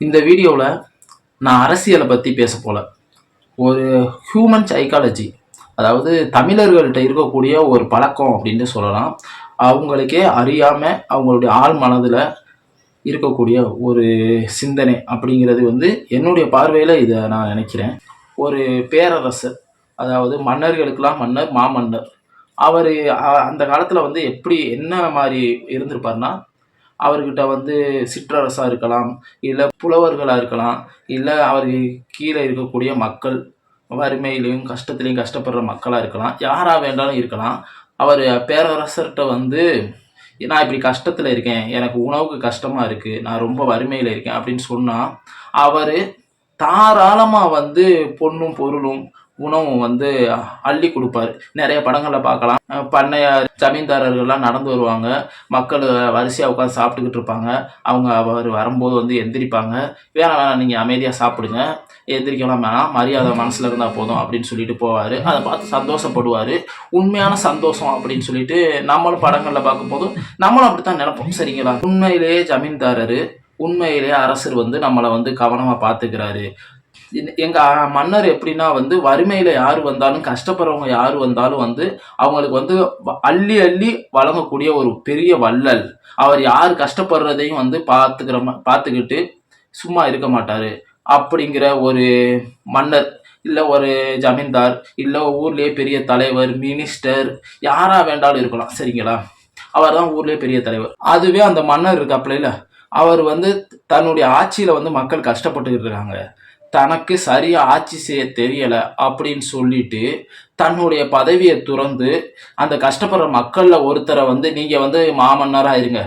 இந்த வீடியோவில் நான் அரசியலை பற்றி பேச போல. ஒரு ஹியூமன் சைக்காலஜி அதாவது தமிழர்கள்ட்ட இருக்கக்கூடிய ஒரு பழக்கம் அப்படின்னு சொல்லலாம். அவங்களுக்கே அறியாமல் அவங்களுடைய ஆள் மனதில் இருக்கக்கூடிய ஒரு சிந்தனை அப்படிங்கிறது வந்து என்னுடைய பார்வையில் இதை நான் நினைக்கிறேன். ஒரு பேரரசர் அதாவது மன்னர்களுக்கெல்லாம் மன்னர் மாமன்னர் அவர் அந்த காலத்தில் வந்து எப்படி என்ன மாதிரி இருந்திருப்பார்னா அவர்கிட்ட வந்து சிற்றரசாக இருக்கலாம் இல்லை புலவர்களாக இருக்கலாம் இல்லை அவருக்கு கீழே இருக்கக்கூடிய மக்கள் வறுமையிலையும் கஷ்டத்துலையும் கஷ்டப்படுற மக்களாக இருக்கலாம் யாராக வேண்டாலும் இருக்கலாம். அவர் பேரரசர்கிட்ட வந்து நான் இப்படி கஷ்டத்தில் இருக்கேன் எனக்கு உணவுக்கு கஷ்டமாக இருக்குது நான் ரொம்ப வறுமையில் இருக்கேன் அப்படின்னு சொன்னால் அவர் தாராளமாக வந்து பொண்ணும் பொருளும் உணவும் வந்து அள்ளி கொடுப்பாரு. நிறைய படங்களில் பார்க்கலாம். பண்ணையார் ஜமீன்தாரர்கள்லாம் நடந்து வருவாங்க. மக்கள் வரிசையாக உட்காந்து சாப்பிட்டுக்கிட்டு இருப்பாங்க. அவங்க அவர் வரும்போது வந்து எந்திரிப்பாங்க. வேணாம் வேணாம் நீங்கள் அமைதியாக சாப்பிடுங்க. எந்திரிக்கலாம் வேணாம் மரியாதை மனசில் இருந்தால் போதும் அப்படின்னு சொல்லிட்டு போவார். அதை பார்த்து சந்தோஷப்படுவார். உண்மையான சந்தோஷம் அப்படின்னு சொல்லிட்டு நம்மளும் படங்களில் பார்க்கும்போது நம்மளும் அப்படி தான் நினைப்போம். சரிங்களா? உண்மையிலேயே ஜமீன்தாரர் உண்மையிலேயே அரசர் வந்து நம்மளை வந்து கவனமாக பார்த்துக்கிறாரு. எங்க மன்னர் எப்படின்னா வந்து வறுமையில யார் வந்தாலும் கஷ்டப்படுறவங்க யார் வந்தாலும் வந்து அவங்களுக்கு வந்து வ- அள்ளி அள்ளி வழங்கக்கூடிய ஒரு பெரிய வள்ளல். அவர் யார் கஷ்டப்படுறதையும் வந்து பார்த்துக்கிற பார்த்துக்கிட்டு சும்மா இருக்க மாட்டாரு. அப்படிங்கிற ஒரு மன்னர் இல்லை ஒரு ஜமீன்தார் இல்லை ஊர்லேயே பெரிய தலைவர் மினிஸ்டர் யாரா வேண்டாலும் இருக்கலாம். சரிங்களா? அவர் தான் ஊர்லேயே பெரிய தலைவர். அதுவே அந்த மன்னர் இருக்காப்புல அவர் வந்து தன்னுடைய ஆட்சியில வந்து மக்கள் கஷ்டப்பட்டுக்கிட்டு இருக்காங்க. தனக்கு சரியா ஆட்சி செய்ய தெரியல அப்படின்னு சொல்லிட்டு தன்னுடைய பதவியை துறந்து அந்த கஷ்டப்படுற மக்கள்ல ஒருத்தரை வந்து நீங்க வந்து மாமன்னரா இருங்க.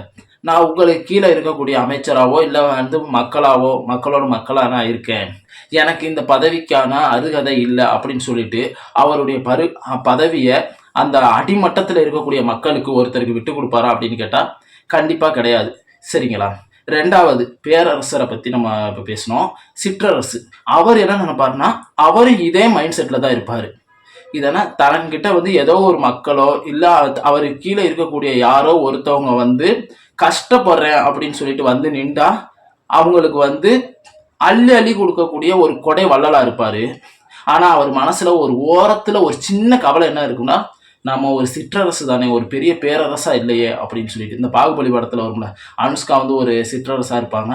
நான் உங்களுக்கு கீழே இருக்கக்கூடிய அமைச்சராகவோ இல்லை வந்து மக்களாவோ மக்களோட மக்களாக நான் இருக்கேன். எனக்கு இந்த பதவிக்கான அருகதை இல்லை அப்படின்னு சொல்லிட்டு அவருடைய பரு பதவியை அந்த அடிமட்டத்தில் இருக்கக்கூடிய மக்களுக்கு ஒருத்தருக்கு விட்டு கொடுப்பாரா அப்படின்னு கேட்டால் கண்டிப்பாக கிடையாது. சரிங்களா? ரெண்டாவது பேரரசரை பற்றி நம்ம இப்போ பேசினோம். சிற்றரசு. அவர் என்ன நினைப்பாருன்னா அவரும் இதே மைண்ட் செட்டில் தான் இருப்பார். இதனா தன்கிட்ட வந்து ஏதோ ஒரு மக்களோ இல்லை அவருக்கு கீழே இருக்கக்கூடிய யாரோ ஒருத்தவங்க வந்து கஷ்டப்படுறேன் அப்படின்னு சொல்லிட்டு வந்து நின்றா அவங்களுக்கு வந்து அள்ளி அள்ளி கொடுக்கக்கூடிய ஒரு கொடை வள்ளலா இருப்பாரு. ஆனா அவர் மனசுல ஒரு ஓரத்துல ஒரு சின்ன கவலை என்ன இருக்குன்னா நம்ம ஒரு சிற்றரசு தானே ஒரு பெரிய பேரரசாக இல்லையே அப்படின்னு சொல்லிட்டு இந்த பாகுபலி படத்தில் வரும்ல அனுஷ்கா வந்து ஒரு சிற்றரசாக இருப்பாங்க.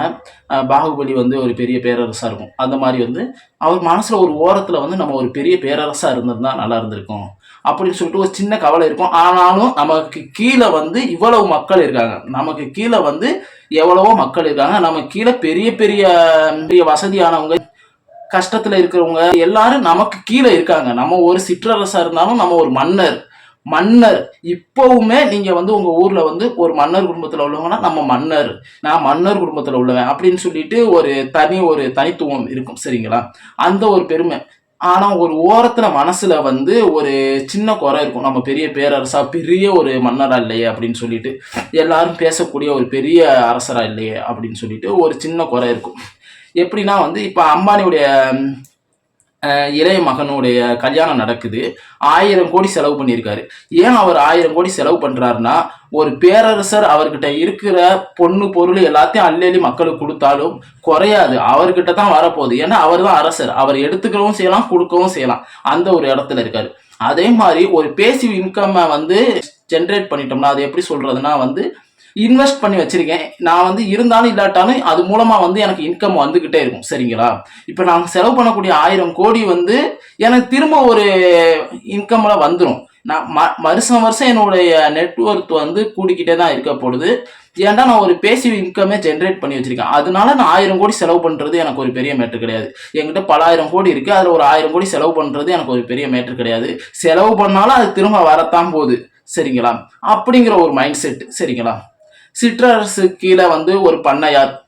பாகுபலி வந்து ஒரு பெரிய பேரரசாக இருக்கும். அந்த மாதிரி வந்து அவர் மனசில் ஒரு ஓரத்தில் வந்து நம்ம ஒரு பெரிய பேரரசாக இருந்திருந்தா நல்லா இருந்திருக்கும் அப்படின்னு சொல்லிட்டு ஒரு சின்ன கவலை இருக்கும். ஆனாலும் நமக்கு கீழே வந்து இவ்வளவு மக்கள் இருக்காங்க. நமக்கு கீழே வந்து எவ்வளவோ மக்கள் இருக்காங்க. நம்ம கீழே பெரிய பெரிய பெரிய வசதியானவங்க கஷ்டத்தில் இருக்கிறவங்க எல்லாரும் நமக்கு கீழே இருக்காங்க. நம்ம ஒரு சிற்றரசாக இருந்தாலும் நம்ம ஒரு மன்னர் மன்னர். இப்போவுமே நீங்க வந்து உங்க ஊர்ல வந்து ஒரு மன்னர் குடும்பத்துல உள்ளவங்கன்னா நம்ம மன்னர். நான் மன்னர் குடும்பத்துல உள்ளவன் அப்படின்னு சொல்லிட்டு ஒரு தனி ஒரு தனித்துவம் இருக்கும் சரிங்களா? அந்த ஒரு பெருமை. ஆனா ஒரு ஓரத்துல மனசுல வந்து ஒரு சின்ன குறை இருக்கும். நம்ம பெரிய பேரரசா பெரிய ஒரு மன்னரா இல்லையே அப்படின்னு சொல்லிட்டு எல்லாரும் பேசக்கூடிய ஒரு பெரிய அரசரா இல்லையே அப்படின்னு சொல்லிட்டு ஒரு சின்ன குறை இருக்கும். எப்படின்னா வந்து இப்போ அம்பானியுடைய இளைய மகனுடைய கல்யாணம் நடக்குது. ஆயிரம் கோடி செலவு பண்ணியிருக்காரு. ஏன் அவர் ஆயிரம் கோடி செலவு பண்ணுறாருன்னா ஒரு பேரரசர் அவர்கிட்ட இருக்கிற பொண்ணு பொருள் எல்லாத்தையும் அள்ளி அள்ளி மக்களுக்கு கொடுத்தாலும் குறையாது. அவர்கிட்ட தான் வரப்போகுது. ஏன்னா அவர் தான் அரசர். அவர் எடுத்துக்கவும் செய்யலாம் கொடுக்கவும் செய்யலாம். அந்த ஒரு இடத்துல இருக்காரு. அதே மாதிரி ஒரு பேசிவ் இன்கம்மை வந்து ஜென்ரேட் பண்ணிட்டோம்னா அது எப்படி சொல்றதுன்னா வந்து இன்வெஸ்ட் பண்ணி வச்சிருக்கேன். நான் வந்து இருந்தாலும் இல்லாட்டாலும் அது மூலமா வந்து எனக்கு இன்கம் வந்துகிட்டே இருக்கும். சரிங்களா? இப்போ நான் செலவு பண்ணக்கூடிய ஆயிரம் கோடி வந்து எனக்கு திரும்ப ஒரு இன்கம்ல வந்துடும் நான் ம வருஷம் வருஷம் என்னுடைய நெட்ஒர்க் வந்து கூடிக்கிட்டே தான் இருக்க போடுது ஏன்டா நான் ஒரு பேசிவ் இன்கமே ஜென்ரேட் பண்ணி வச்சிருக்கேன். அதனால நான் ஆயிரம் கோடி செலவு பண்றது எனக்கு ஒரு பெரிய மேட்ரு கிடையாது. என்கிட்ட பல ஆயிரம் கோடி இருக்கு. அதுல ஒரு ஆயிரம் கோடி செலவு பண்றது எனக்கு ஒரு பெரிய மேட்ரு கிடையாது. செலவு பண்ணாலும் அது திரும்ப வரத்தான் போகுது. சரிங்களா? அப்படிங்கிற ஒரு மைண்ட் செட் சரிங்களா? சிற்றரசு கீழே வந்து ஒரு பண்ணையார்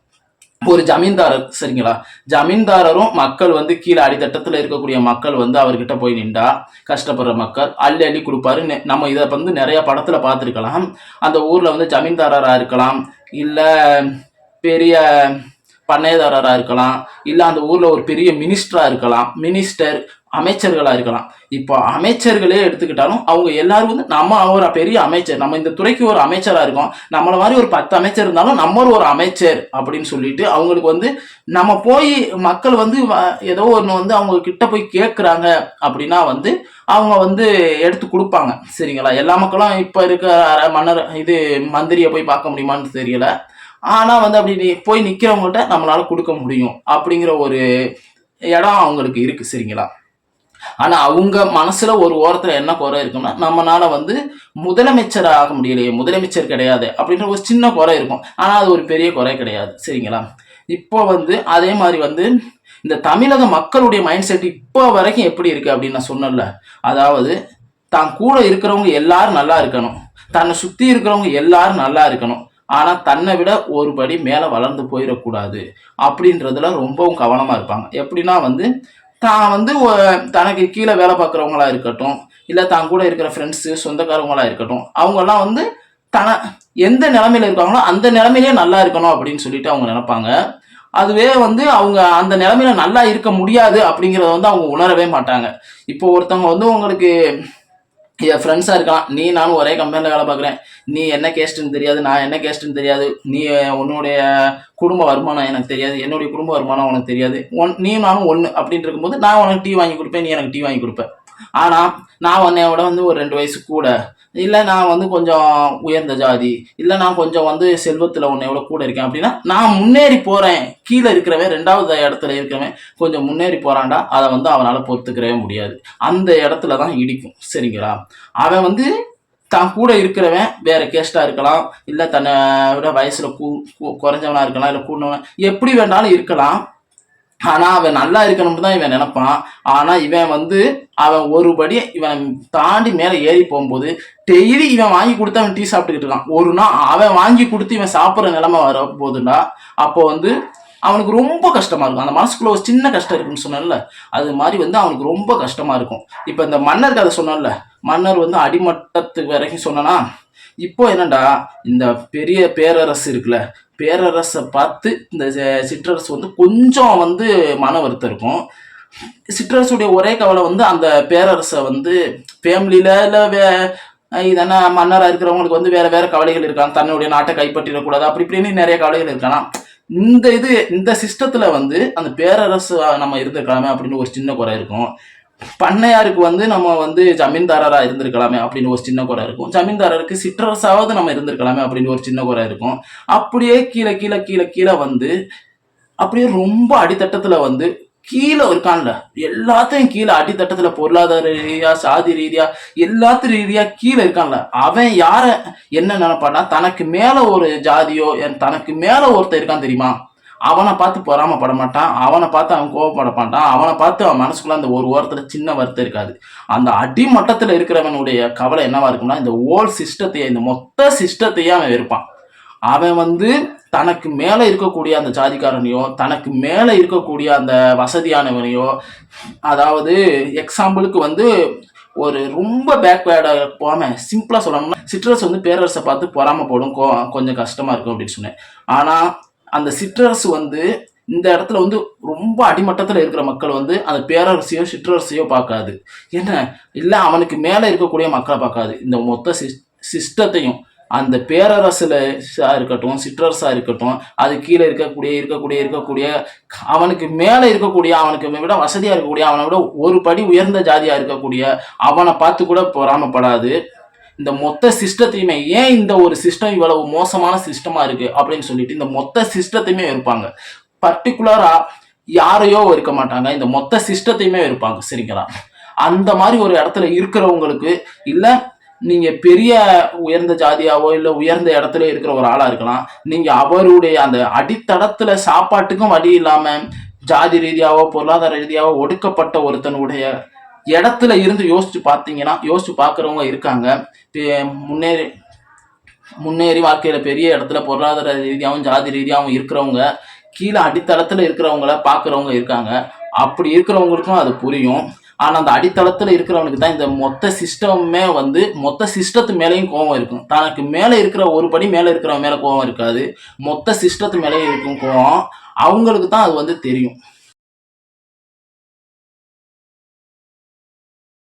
ஒரு ஜமீன்தாரர் சரிங்களா? ஜமீன்தாரரும் மக்கள் வந்து கீழே அடித்தட்டத்தில் இருக்கக்கூடிய மக்கள் வந்து அவர்கிட்ட போய் நின்றா கஷ்டப்படுற மக்கள் அள்ளி அள்ளி கொடுப்பாரு. நெ- நம்ம இதை வந்து நிறைய படத்துல பார்த்துருக்கலாம். அந்த ஊர்ல வந்து ஜமீன்தாரராக இருக்கலாம். இல்லை பெரிய பண்ணையதாரராக இருக்கலாம். இல்லை அந்த ஊரில் ஒரு பெரிய மினிஸ்டராக இருக்கலாம். மினிஸ்டர் அமைச்சர்களாக இருக்கலாம். இப்போ அமைச்சர்களே எடுத்துக்கிட்டாலும் அவங்க எல்லாரும் வந்து நம்ம ஒரு பெரிய அமைச்சர் நம்ம இந்த துறைக்கு ஒரு அமைச்சராக இருக்கோம். நம்மளை மாதிரி ஒரு பத்து அமைச்சர் இருந்தாலும் நம்ம ஒரு அமைச்சர் அப்படின்னு சொல்லிட்டு அவங்களுக்கு வந்து நம்ம போய் மக்கள் வந்து வ- ஏதோ ஒன்று வந்து அவங்க கிட்ட போய் கேட்குறாங்க அப்படின்னா வந்து அவங்க வந்து எடுத்து கொடுப்பாங்க. சரிங்களா? எல்லா மக்களும் இப்போ இருக்கிற அர- மன்னர் இது மந்திரியை போய் பார்க்க முடியுமான்னு தெரியல. ஆனால் வந்து அப்படி போய் நிற்கிறவங்கள்ட்ட நம்மளால் கொடுக்க முடியும் அப்படிங்கிற ஒரு இடம் அவங்களுக்கு இருக்குது சரிங்களா? ஆனா அவங்க மனசுல ஒரு ஓரத்தில் என்ன குறை இருக்குன்னா நம்மனால வந்து முதலமைச்சர் ஆக முடியலையே முதலமைச்சர் கிடையாது அப்படின்ற ஒரு சின்ன குறை இருக்கும். ஆனால் அது ஒரு பெரிய குறை கிடையாது. சரிங்களா? இப்போ வந்து அதே மாதிரி வந்து இந்த தமிழக மக்களுடைய மைண்ட் செட் இப்போ வரைக்கும் எப்படி இருக்கு அப்படின்னு நான் சொன்னேன்ல. அதாவது தான் கூட இருக்கிறவங்க எல்லாரும் நல்லா இருக்கணும். தன்னை சுற்றி இருக்கிறவங்க எல்லாரும் நல்லா இருக்கணும். ஆனால் தன்னை விட ஒரு படி மேலே வளர்ந்து போயிடக்கூடாது அப்படின்றதுல ரொம்பவும் கவனமா இருப்பாங்க. எப்படின்னா வந்து தான் வந்து தனக்கு கீழே வேலை பார்க்குறவங்களா இருக்கட்டும் இல்லை தான் கூட இருக்கிற ஃப்ரெண்ட்ஸு சொந்தக்காரவங்களா இருக்கட்டும் அவங்கெல்லாம் வந்து தன எந்த நிலமையில இருக்காங்களோ அந்த நிலமையிலே நல்லா இருக்கணும் அப்படின்னு சொல்லிட்டு அவங்க நினைப்பாங்க. அதுவே வந்து அவங்க அந்த நிலமையில நல்லா இருக்க முடியாது அப்படிங்கிறத வந்து அவங்க உணரவே மாட்டாங்க. இப்போ ஒருத்தவங்க வந்து உங்களுக்கு என் ஃப்ரெண்ட்ஸாக இருக்கலாம் நீ நானும் ஒரே கம்பெனியில் வேலை பார்க்குறேன். நீ என்ன கேஸ்ட்டுன்னு தெரியாது நான் என்ன கேஸ்ட்டுன்னு தெரியாது. நீ உன்னுடைய குடும்ப வருமானம் எனக்கு தெரியாது. என்னுடைய குடும்ப வருமானம் உனக்கு தெரியாது. ஒன் நீ நானும் ஒன்று அப்படின்னு இருக்கும்போது நான் உனக்கு டீ வாங்கி கொடுப்பேன் நீ எனக்கு டீ வாங்கி கொடுப்பேன் ஆனால் நான் உன்னையோட விட வந்து ஒரு ரெண்டு வயசு கூட. இல்லை நான் வந்து கொஞ்சம் உயர்ந்த ஜாதி. இல்லை நான் கொஞ்சம் வந்து செல்வத்தில் உன்னை எவ்வளோ கூட இருக்கேன் அப்படின்னா நான் முன்னேறி போகிறேன் கீழே இருக்கிறவன் ரெண்டாவது இடத்துல இருக்கிறவன் கொஞ்சம் முன்னேறி போகிறான்டா அதை வந்து அவனால் பொறுத்துக்கிறவே முடியாது. அந்த இடத்துல தான் இடிக்கும். சரிங்களா? அவன் வந்து தான் கூட இருக்கிறவன் வேற கேஸ்டா இருக்கலாம். இல்லை தன்னை விட வயசுல கூ குறைஞ்சவனாக குறைஞ்சவனா இருக்கலாம். இல்லை கூடவன் எப்படி வேணாலும் இருக்கலாம். ஆனா அவன் நல்லா இருக்கணும்னு தான் இவன் நினைப்பான். ஆனா இவன் வந்து அவன் ஒரு படி இவன் தாண்டி மேல ஏறி போகும்போது டெய்லி இவன் வாங்கி கொடுத்து அவன் டீ சாப்பிட்டுக்கிட்டு இருக்கான். ஒரு நாள் அவன் வாங்கி கொடுத்து இவன் சாப்பிட்ற நிலைமை வர போதுண்டா அப்போ வந்து அவனுக்கு ரொம்ப கஷ்டமா இருக்கும். அந்த மனசுக்குள்ள ஒரு சின்ன கஷ்டம் இருக்குன்னு சொன்னேன்ல அது மாதிரி வந்து அவனுக்கு ரொம்ப கஷ்டமா இருக்கும். இப்போ இந்த மன்னர் கதை சொன்னல மன்னர் வந்து அடிமட்டத்துக்கு வரைக்கும் சொன்னனா இப்போ என்னடா இந்த பெரிய பேரரசு இருக்குல்ல பேரரசை பார்த்து இந்த சிற்றரசு வந்து கொஞ்சம் வந்து மன வருத்தம் இருக்கும். சிற்றரசுடைய ஒரே கவலை வந்து அந்த பேரரசை வந்து ஃபேமிலியில இல்லை வே இதென்ன மன்னராக இருக்கிறவங்களுக்கு வந்து வேற வேற கவலைகள் இருக்கான் தன்னுடைய நாட்டை கைப்பற்றிடக்கூடாது அப்படி இப்படின்னு நிறைய கவலைகள் இருக்கலாம். இந்த இது இந்த சிஸ்டத்துல வந்து அந்த பேரரசு நம்ம இருந்திருக்கலாமே அப்படின்னு ஒரு சின்ன குறை இருக்கும். பண்ணையாருக்கு வந்து நம்ம வந்து ஜமீன்தாரரா இருந்திருக்கலாமே அப்படின்னு ஒரு சின்ன குறை இருக்கும். ஜமீன்தாரருக்கு சிற்றரசாவது நம்ம இருந்திருக்கலாமே அப்படின்னு ஒரு சின்ன குறை இருக்கும். அப்படியே கீழே கீழே கீழே கீழே வந்து அப்படியே ரொம்ப அடித்தட்டத்துல வந்து கீழே இருக்கான்ல. எல்லாத்தையும் கீழே அடித்தட்டத்துல பொருளாதார ரீதியா சாதி ரீதியா எல்லாத்து ரீதியா கீழே இருக்கான்ல. அவன் யார என்ன நினைப்பான்னா தனக்கு மேல ஒரு ஜாதியோ என் தனக்கு மேல ஒருத்தன் இருக்கான் தெரியுமா? அவனை பார்த்து பொறாமப்பட மாட்டான் அவனை பார்த்து அவன் கோவப்பட மாட்டான் அவனை பார்த்து அவன் மனசுக்குள்ள அந்த ஒரு ஓரத்துல சின்ன வருத்தம் இருக்காது. அந்த அடிமட்டத்துல இருக்கிறவனுடைய கவலை என்னவா இருக்கும்னா இந்த ஓல் சிஸ்டத்தையே இந்த மொத்த சிஸ்டத்தையே அவன் இருப்பான் அவன் வந்து தனக்கு மேல இருக்கக்கூடிய அந்த ஜாதிக்காரனையோ தனக்கு மேல இருக்கக்கூடிய அந்த வசதியானவனையோ அதாவது எக்ஸாம்பிளுக்கு வந்து ஒரு ரொம்ப பேக்வேர்டாக போகாம சிம்பிளாக சொல்லணும்னா சிட்ரஸ் வந்து பேரரசை பார்த்து பொறாமப்படும் கோ கொஞ்சம் கஷ்டமாக இருக்கும் அப்படின்னு சொன்னேன். ஆனால் அந்த சிற்றரசு வந்து இந்த இடத்துல வந்து ரொம்ப அடிமட்டத்தில் இருக்கிற மக்கள் வந்து அந்த பேரரசையோ சிற்றரசையோ பார்க்காது. என்ன இல்லை அவனுக்கு மேலே இருக்கக்கூடிய மக்களை பார்க்காது. இந்த மொத்த சிஸ் சிஸ்டத்தையும் அந்த பேரரசில் இருக்கட்டும் சிற்றரசாக இருக்கட்டும் அது கீழே இருக்கக்கூடிய இருக்கக்கூடிய இருக்கக்கூடிய அவனுக்கு மேலே இருக்கக்கூடிய அவனுக்கு விட வசதியாக இருக்கக்கூடிய அவனை விட ஒரு படி உயர்ந்த ஜாதியாக இருக்கக்கூடிய அவனை பார்த்து கூட பொறாமப்படாது. இந்த மொத்த சிஸ்டத்தையுமே ஏன் இந்த ஒரு சிஸ்டம் இவ்வளவு மோசமான சிஸ்டமா இருக்கு? அப்படின்னு சொல்லிட்டு இந்த மொத்த சிஸ்டத்தையுமே இருப்பாங்க பர்டிகுலரா யாரையோ இருக்க மாட்டாங்க. இந்த மொத்த சிஸ்டத்தையுமே இருப்பாங்க சரிங்களா? அந்த மாதிரி ஒரு இடத்துல இருக்கிறவங்களுக்கு இல்ல நீங்க பெரிய உயர்ந்த ஜாதியாவோ இல்ல உயர்ந்த இடத்துல இருக்கிற ஒரு ஆளா இருக்கலாம். நீங்க அவருடைய அந்த அடித்தளத்துல சாப்பாட்டுக்கும் வழி இல்லாம ஜாதி ரீதியாவோ பொருளாதார ரீதியாவோ ஒடுக்கப்பட்ட ஒருத்தனுடைய இடத்துல இருந்து யோசிச்சு பார்த்தீங்கன்னா யோசிச்சு பார்க்குறவங்க இருக்காங்க. முன்னேறி முன்னேறி வாழ்க்கையில் பெரிய இடத்துல பொருளாதார ரீதியாகவும் ஜாதி ரீதியாகவும் இருக்கிறவங்க கீழே அடித்தளத்தில் இருக்கிறவங்கள பார்க்குறவங்க இருக்காங்க. அப்படி இருக்கிறவங்களுக்கும் அது புரியும். ஆனால் அந்த அடித்தளத்தில் இருக்கிறவனுக்கு தான் இந்த மொத்த சிஸ்டமே வந்து மொத்த சிஸ்டத்து மேலேயும் கோவம் இருக்கும். தனக்கு மேலே இருக்கிற ஒரு படி மேலே இருக்கிறவன் மேலே கோவம் இருக்காது. மொத்த சிஸ்டத்து மேலேயும் இருக்கும் கோவம். அவங்களுக்கு தான் அது வந்து தெரியும்.